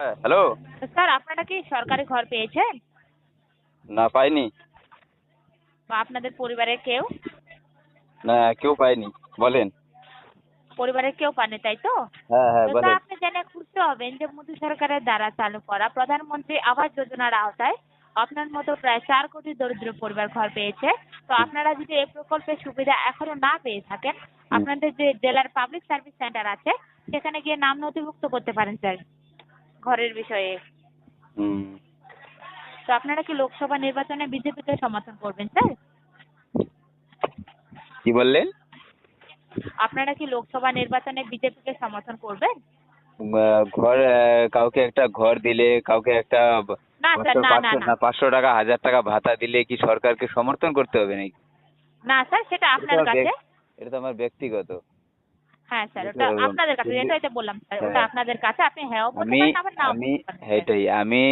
হ্যাঁ hello. Sir আপনারা কি সরকারি ঘর পেয়েছেন? না পাইনি। বা আপনাদের পরিবারের কেউ? না কেউ পাইনি। বলেন। পরিবারের কেউ পাননি তাই তো? হ্যাঁ হ্যাঁ বলেন। আপনি জেনে খুশি হবেন যে মোদী সরকারের দ্বারা চালু করা প্রধানমন্ত্রী আবাস যোজনার আওতায় আপনার মতো প্রায় চার কোটি দরিদ্র পরিবার ঘর পেয়েছে। তো আপনারা যদি এই প্রকল্পের সুবিধা এখনও না পেয়ে থাকেন আপনাদের যে জেলার পাবলিক সার্ভিস সেন্টার আছে সেখানে গিয়ে নাম নথিভুক্ত করতে পারেন স্যার। ঘরের বিষয়ে। তো আপনারা কি লোকসভা নির্বাচনে বিজেপিকে সমর্থন করবেন স্যার? কি বললেন? আপনারা কি লোকসভা নির্বাচনে বিজেপিকে সমর্থন করবেন? ঘর কাউকে একটা ঘর দিলে কাউকে একটা পাঁচশো টাকা হাজার টাকা ভাতা দিলে কি সরকারকে সমর্থন করতে হবে নাকি? না স্যার সেটা আপনার কাছে। এটা তো আমার ব্যক্তিগত। হ্যাঁ স্যার ওটা আপনাদের কাছে এটাই তো বললাম স্যার ওটা হ্যাঁ। আপনাদের কাছে আপনি হ্যাঁও বলতে আমি পারেন আবার নাও আমি বলতে পারেন স্যার। এটাই আমি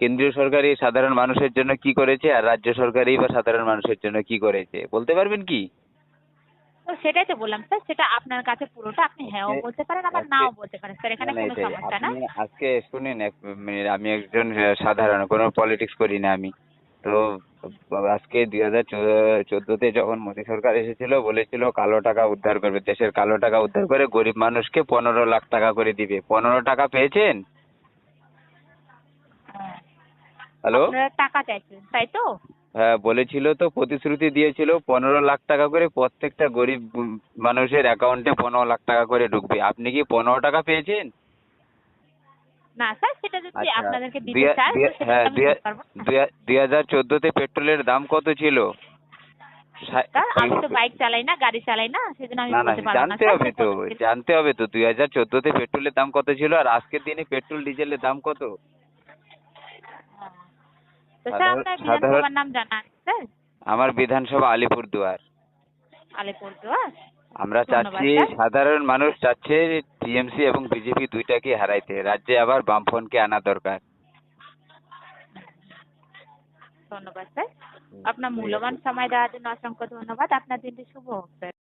কেন্দ্রীয় সরকারি সাধারণ মানুষের জন্য কি করেছে আর রাজ্য সরকারি বা সাধারণ মানুষের জন্য কি করেছে বলতে পারবেন কি তো সেটাই তো বললাম স্যার সেটা আপনার কাছে পুরোটা আপনি হ্যাঁও বলতে পারেন আবার নাও বলতে পারেন স্যার এখানে না, না, কোনো সমস্যা না আপনি আজকে শুনেন এক মিনিট আমি একজন সাধারণ কোনো পলিটিক্স করি না আমি তো আজকে দুই হাজার চোদ্দতে যখন মোদী সরকার এসেছিল বলেছিল কালো টাকা উদ্ধার করবে। দেশের কালো টাকা উদ্ধার করে গরিব মানুষকে পনেরো লাখ টাকা করে দিবে। পনেরো টাকা পেয়েছেন? হ্যাঁ। হ্যালো টাকা চাইছেন তাই তো? হ্যাঁ বলেছিল তো প্রতিশ্রুতি দিয়েছিল পনেরো লাখ টাকা করে প্রত্যেকটা গরিব মানুষের অ্যাকাউন্টে পনেরো লাখ টাকা করে ঢুকবে। আপনি কি পনেরো টাকা পেয়েছেন? না স্যার সেটা যদি আচ্ছা, আপনাদেরকে দিতে সেটা হ্যাঁ, দুই- হাজার চোদ্দতে পেট্রোলের দাম কত ছিল? স্যার আমি তো বাইক চালাই না গাড়ি চালাই না সেজন্য আমি বলতে পারব না। জানতে হবে তো জানতে হবে তো দুই হাজার চোদ্দতে পেট্রোলের দাম কত ছিল আর আজকের দিনে পেট্রোল ডিজেলের দাম কত? তো স্যার আপনার বিধানসভার নাম জানা আছে স্যার। আমার বিধানসভা আলিপুরদুয়ার। আলিপুরদুয়ার? আমরা চাচ্ছি সাধারণ মানুষ চাচ্ছে টিএমসি এবং বিজেপি দুইটাকে হারাইতে। রাজ্যে আবার বামফ্রন্টকে আনা দরকার। ধন্যবাদ স্যার। আপনার মূল্যবান সময় দেওয়ার জন্য অসংখ্য ধন্যবাদ। আপনার দিনটি শুভ হোক স্যার।